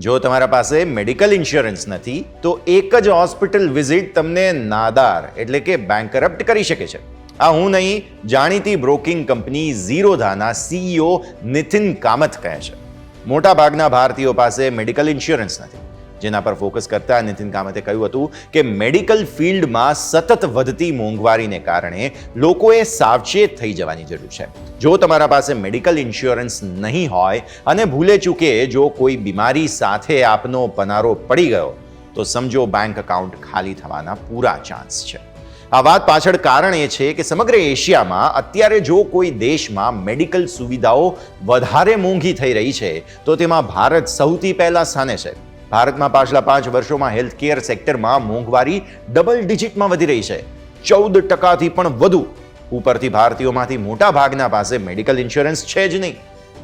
જો તમારા પાસે મેડિકલ ઇન્સ્યોરન્સ નથી, તો એક જ હોસ્પિટલ વિઝિટ તમને નાદાર, એટલે કે બેન્કરપ્ટ કરી શકે છે. આ હું નહીં, જાણીતી બ્રોકિંગ કંપની ઝીરોધાના સીઈઓ નિથિન કામત કહે છે. મોટાભાગના ભારતીયો પાસે મેડિકલ ઇન્સ્યોરન્સ નથી. જેના પર ફોકસ કરતા નિતિન કામતે કહ્યું હતું કે મેડિકલ ફિલ્ડમાં સતત વધતી મોંઘવારીને કારણે લોકોએ સાવચેત થઈ જવાની જરૂર છે. જો તમારા પાસે મેડિકલ ઇન્સ્યોરન્સ નહીં હોય અને ભૂલે ચૂકે જો કોઈ બીમારી સાથે આપનો પનારો પડી ગયો, તો સમજો બેંક એકાઉન્ટ ખાલી થવાના પૂરા ચાન્સ છે. આ વાત પાછળ કારણ એ છે કે સમગ્ર એશિયામાં અત્યારે જો કોઈ દેશમાં મેડિકલ સુવિધાઓ વધારે મોંઘી થઈ રહી છે, તો તેમાં ભારત સૌથી પહેલા સ્થાને છે. ભારતમાં પાછલા પાંચ વર્ષોમાં હેલ્થકેર સેક્ટરમાં મોંઘવારી ડબલ ડિજિટમાં વધી રહી છે. ચૌદ ટકાથી પણ વધુ. ઉપરથી ભારતીયોમાંથી મોટા ભાગના પાસે મેડિકલ ઇન્સ્યોરન્સ છે જ નહીં.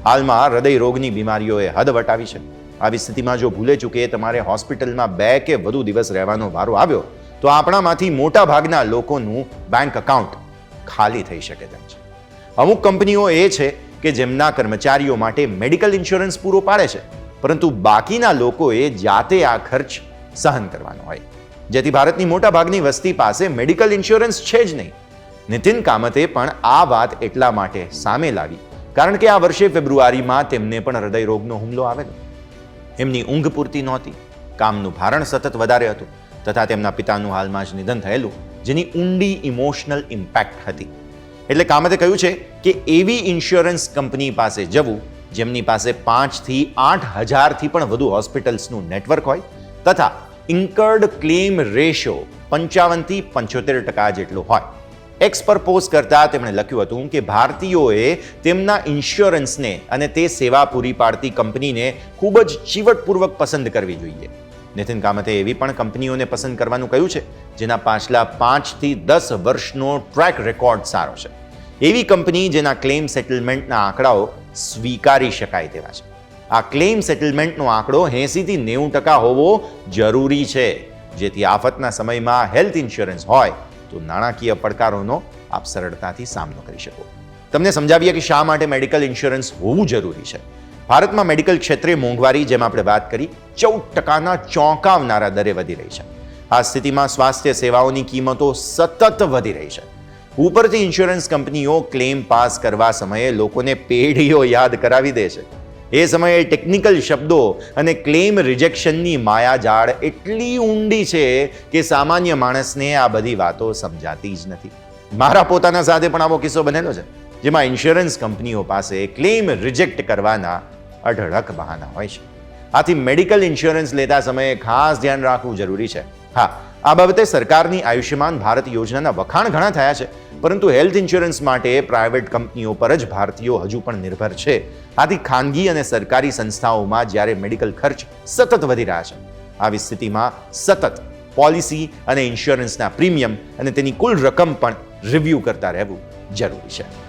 હાલમાં હૃદય રોગની બીમારીઓએ હદ વટાવી છે. આવી સ્થિતિમાં જો ભૂલે ચૂકે તમારે હોસ્પિટલમાં બે કે વધુ દિવસ રહેવાનો વારો આવ્યો, તો આપણામાંથી મોટા ભાગના લોકોનું બેંક એકાઉન્ટ ખાલી થઈ શકે તેમ છે. અમુક કંપનીઓ એ છે કે જેમના કર્મચારીઓ માટે મેડિકલ ઇન્સ્યોરન્સ પૂરો પાડે છે. પરંતુ બાકીના લોકોએ જાતે આ ખર્ચ સહન કરવાનો હોય. જેથી ભારતની મોટા ભાગની વસ્તી પાસે મેડિકલ ઇન્સ્યોરન્સ છે જ નહીં. નિતિન કામતે પણ આ વાત એટલા માટે સામે લાવી, કારણ કે આ વર્ષે ફેબ્રુઆરીમાં તેમને પણ હૃદય રોગનો હુમલો આવેલો. એમની ઊંઘ પૂરતી નહોતી, કામનું ભારણ સતત વધારે હતું, તથા તેમના પિતાનું હાલમાં જ નિધન થયેલું, જેની ઊંડી ઇમોશનલ ઇમ્પેક્ટ હતી. એટલે કામતે કહ્યું છે કે એવી ઇન્સ્યોરન્સ કંપની પાસે જવું જેમની પાસે પાંચથી આઠ હજારથી પણ વધુ હોસ્પિટલ્સનું નેટવર્ક હોય, તથા ઇન્કર્ડ ક્લેમ રેશિયો પંચાવનથી પંચોતેર ટકા જેટલો હોય. એક્સ પર પોસ્ટ કરતા તેમણે લખ્યું હતું કે ભારતીયોએ તેમના ઇન્સ્યોરન્સને અને તે સેવા પૂરી પાડતી કંપનીને ખૂબ જ ચીવટપૂર્વક પસંદ કરવી જોઈએ. નિતિન કામતે એવી પણ કંપનીઓને પસંદ કરવાનું કહ્યું છે, જેના પાછલા પાંચથી દસ વર્ષનો ટ્રેક રેકોર્ડ સારો છે. એવી કંપની જેના ક્લેમ સેટલમેન્ટના આંકડાઓ સ્વીકારી શકાય તેવા છે. આ ક્લેમ સેટલમેન્ટનો આંકડો એંસીથી નેવું ટકા હોવો જરૂરી છે. જેથી આફતના સમયમાં હેલ્થ ઇન્સ્યોરન્સ હોય તો નાણાકીય પડકારોનો આપ સરળતાથી સામનો કરી શકો. તમને સમજાવીએ કે શા માટે મેડિકલ ઇન્સ્યોરન્સ હોવું જરૂરી છે? ભારતમાં મેડિકલ ક્ષેત્રે મોંઘવારી, જેમ આપણે વાત કરી, ચૌદ ટકાના ચોંકાવનારા દરે વધી રહી છે. આ સ્થિતિમાં સ્વાસ્થ્ય સેવાઓની કિંમતો સતત વધી રહી છે. ઉપરથી ઇન્સ્યોરન્સ કંપનીઓ ક્લેમ પાસ કરવા સમયે લોકોને પેઢીઓ યાદ કરાવી દે છે. એ સમયે ટેકનિકલ શબ્દો અને ક્લેમ રિજેક્શનની માયાજાળ એટલી ઊંડી છે કે સામાન્ય માણસને આ બધી વાતો સમજાતી જ નથી. મારા પોતાના સાથે પણ આવો કિસ્સો બનેલો છે, જેમાં ઇન્સ્યોરન્સ કંપનીઓ પાસે ક્લેમ રિજેક્ટ કરવાના અઢળક બહાના હોય છે. આથી મેડિકલ ઇન્સ્યોરન્સ લેતા સમયે ખાસ ધ્યાન રાખવું જરૂરી છે. હા, આ બાબતે સરકારની આયુષ્યમાન ભારત યોજનાના વખાણ ઘણા થયા છે. પરંતુ હેલ્થ ઇન્સ્યોરન્સ માટે પ્રાઇવેટ કંપનીઓ પર જ ભારતીયો હજુ પણ નિર્ભર છે. આથી ખાનગી અને સરકારી સંસ્થાઓમાં જ્યારે મેડિકલ ખર્ચ સતત વધી રહ્યા છે, આવી સ્થિતિમાં સતત પોલિસી અને ઇન્સ્યોરન્સના પ્રીમિયમ અને તેની કુલ રકમ પણ રિવ્યૂ કરતા રહેવું જરૂરી છે.